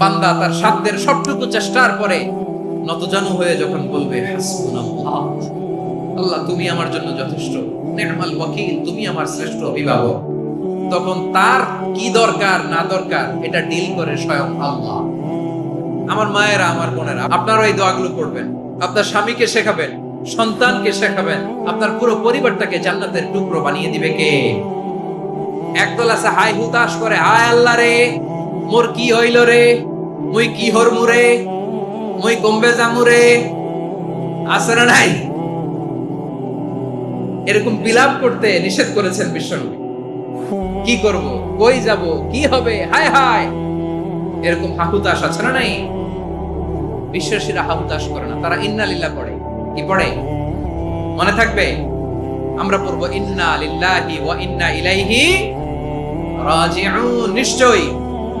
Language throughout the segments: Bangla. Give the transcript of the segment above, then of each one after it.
বান্দা তার সাধ্যের সবটুকু চেষ্টার পরে নতজানু হয়ে যখন বলবে আল্লাহ তুমি আমার জন্য যথেষ্ট। নেহমাল ওয়াকিল, তুমি আমার শ্রেষ্ঠ অভিভাবক। তখন তার কি দরকার, না দরকার, এটা ডিল করে স্বয়ং আল্লাহ। আমার মায়েরা, আমার বোনেরা, আপনারা এই দোয়াগুলো করবেন আপনার স্বামীকে শেখাবেন, সন্তানকে শেখাবেন। আপনার পুরো পরিবারটাকে জান্নাতের টুকরো বানিয়ে দিবে কে? একদল আছে হাই হুতাশ করে, হায় আল্লাহ রে! মোর কি হইল রে? মুই কি হরমু রে? মুই কমবে জামু রে? না নাই? এরকম বিলাপ করতে নিষেধ করেছেন বিশ্বনবী। কি করব? কই যাব? কি হবে? হায় হায়! এরকম হাহুতাশ আছে না নাই? বিশ্বাসীরা হাহুতাশ করে না। তারা ইন্না লিল্লাহ পড়ে। কি পড়ে? মনে থাকবে? আমরা পড়ব ইন্না লিল্লাহি ওয়া ইন্না ইলাইহি রাজিউন। নিশ্চয়ই।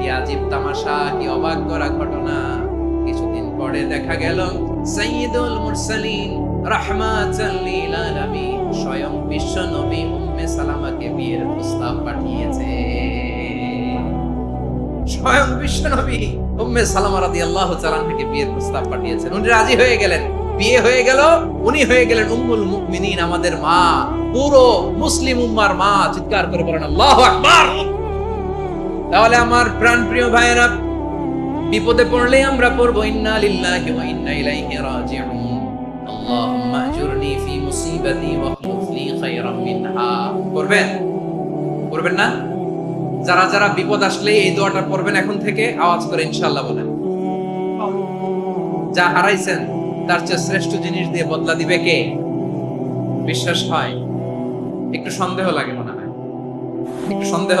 কি তামাশা, কি অবাক করা ঘটনা। কিছুদিন পরে দেখা গেল মুরসালিন স্বয়ং বিশ্ব নবী উম্মে সালামাকে বিয়ের প্রস্তাব পাঠিয়েছে। স্বয়ং বিশ্ব নবী উম্মে সালামা রাদিয়াল্লাহু বিয়ের প্রস্তাব পাঠিয়েছেন। উনি রাজি হয়ে গেলেন। বিয়ে হয়ে গেল, উনি হয়ে গেলেন উম্মুল মুমিনিন, আমাদের মা, পুরো মুসলিম উম্মার মা, চিৎকার করে বলেন, আল্লাহু আকবার! তাহলে আমার প্রাণপ্রিয় ভাইয়েরা, বিপদে পড়লে আমরা পড়ব, ইন্না লিল্লাহি ওয়া ইন্না ইলাইহি রাজিউন। আল্লাহুম্মা আজুরনি ফি মুসিবাতি ওয়া লি খায়রাম মিনহা। পড়বেন? পড়বেন না? যারা যারা বিপদ আসলে এই দোয়াটা পড়বেন এখন থেকে, আওয়াজ করে ইনশাআল্লাহ বলেন। যা হারাইছেন, তার চেয়ে শ্রেষ্ঠ জিনিস দিয়ে বদলা দিবে কে? বিশ্বাস হয়? একটু সন্দেহ লাগে মনে হয়। একটু সন্দেহ?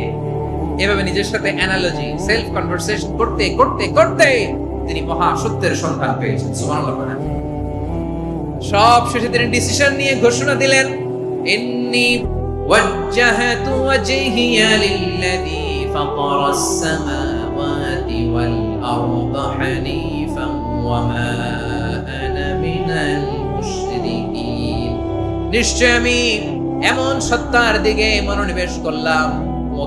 এভাবে নিজের সাথে অ্যানালজি সেলফ কনভারসেশন করতে করতে করতে তিনি মহা সত্যের সন্ধান পেয়েছেন সুবহানাল্লাহ বলেন। সব শেষে তিনি ডিসিশন নিয়ে ঘোষণা দিলেন ইন্নি وجهت وجهي للذي فطر السماوات والأرض حنيفا وما أنا من المشركين নিশ্চয় আমি এমন সত্তার দিকে মনোনিবেশ করলাম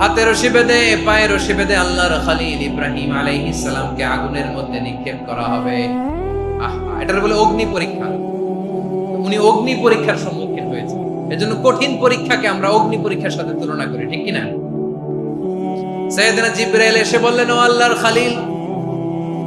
হাতে রশি বেঁধে পায়ে রশি বেঁধে আল্লাহর খালিল ইব্রাহিম আলাইহিস সালামকে আগুনের মধ্যে নিক্ষেপ করা হবে। এটার বলে অগ্নি পরীক্ষা। উনি অগ্নি পরীক্ষার সম্মুখীন হয়েছে এজন্য কঠিন পরীক্ষাকে আমরা অগ্নি পরীক্ষার সাথে তুলনা করি, ঠিক কিনা? সৈয়দনা জিব্রাইল এসে বললেন, ও আল্লাহর খালিল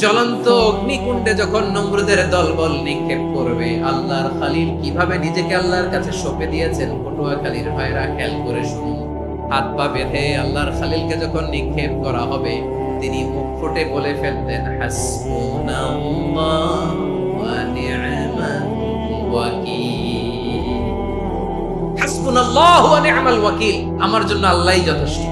জ্বলন্ত অগ্নিকুণ্ডে যখন নমরুদের দলবল নিক্ষেপ করবে, আল্লাহর খালিল কীভাবে নিজেকে আল্লাহর কাছে সঁপে দিয়েছেন পটুয়াখালীর ভাইরা খেয়াল করে শুনুন। হাত পা বেঁধে আল্লাহর খালিলকে যখন নিক্ষেপ করা হবে, তিনি মুখ ফুটে বলে ফেলতেন আমার জন্য আল্লাহই যথেষ্ট।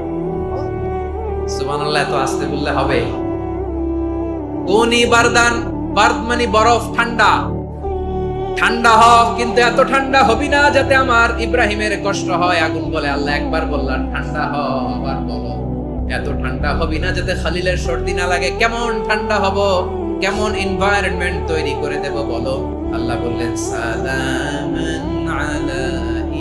সুবহানাল্লাহ, এত আসতে বললে হবে। কুনি বারদান বার্দ মানে বরফ, ঠান্ডা। ঠান্ডা কিন্তু এত ঠান্ডা হবি না যাতে আমার ইব্রাহিমের কষ্ট হয়। আগুন বলে আল্লাহ একবার বললাম, ঠান্ডা হ আবার বলো। এত ঠান্ডা হবি না যাতে খালিলের সর্দি না লাগে। কেমন ঠান্ডা হব? কেমন এনভায়রনমেন্ট তৈরি করে দেব বলো? আল্লাহ বললেন, সালামান আলা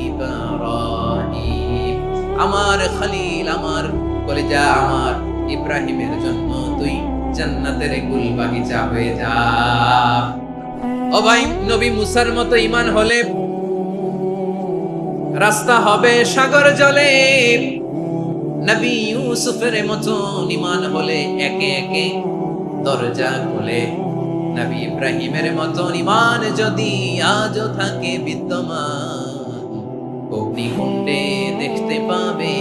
ইব্রাহিম। আমার খালিল, আমার কলিজা আমার ইব্রাহিমের জন্য, তুই জান্নাতের গুল বাগিচা হয়ে যা। ও ভাই, নবী মুসার মতো ইমান হলে রাস্তা হবে সাগর জলে। নবী ইউসুফের মতো ইমান হলে একে একে দরজা খুলে। নবী ইব্রাহিমের মতো ইমান যদি আজও থাকে বিদ্যমান, অগ্নিকুণ্ডে দেখতে পাবে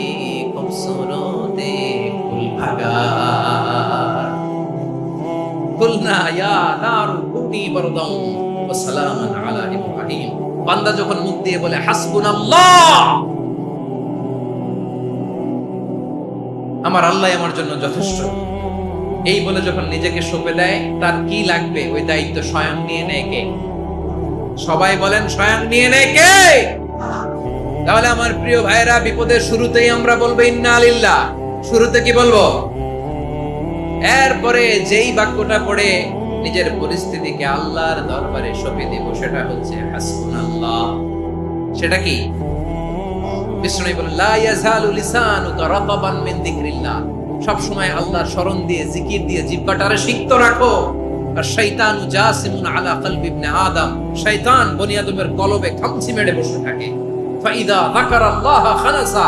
খুবসুরতে ফুল ভাগার কুলনা ইয়া নারু ওয়া সালামান আলা ইব্রাহিম। বান্দা যখন মুখ দিয়ে বলে, হাসবুনাল্লাহ! আমার আল্লাহ আমার জন্য যথেষ্ট। এই বলে যখন নিজেকে সঁপে দেয়, তার কি লাগবে? ওই দায়িত্ব স্বয়ং নিয়ে নেয় কে? সবাই বলেন, স্বয়ং নিয়ে নেয় কে? তাহলে আমার প্রিয় ভাইরা বিপদের শুরুতেই আমরা বলব, ইন্না আলিল্লাহ শুরুতে কি বলব? এরপরে যেই বাক্যটা পড়ে নিজের পরিস্থিতিকে আল্লাহর দরবারে সঁপে দেব, সেটা হচ্ছে হাসবুন আল্লাহ সেটা কি? বিষ্ণু বলেন, লা ইয়াজালু লিসানুকা রাতাবান মিন যিকরিল্লাহ। সব সময় আল্লাহর স্মরণ দিয়ে, জিকির দিয়ে, জিহ্বাটারে সিক্ত রাখো। আর জাসিমুন আলা কলবি ইবনে আদম। শয়তান বনি আদমের কলবে খামচি মেরে বসে থাকে। ফাইদা যাকারাল্লাহ খানাসা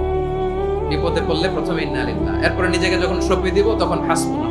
বিপদে পড়লে প্রথমে ইন্নালিল্লাহ এরপরে নিজেকে যখন সঁপে দিব তখন হাসবুনা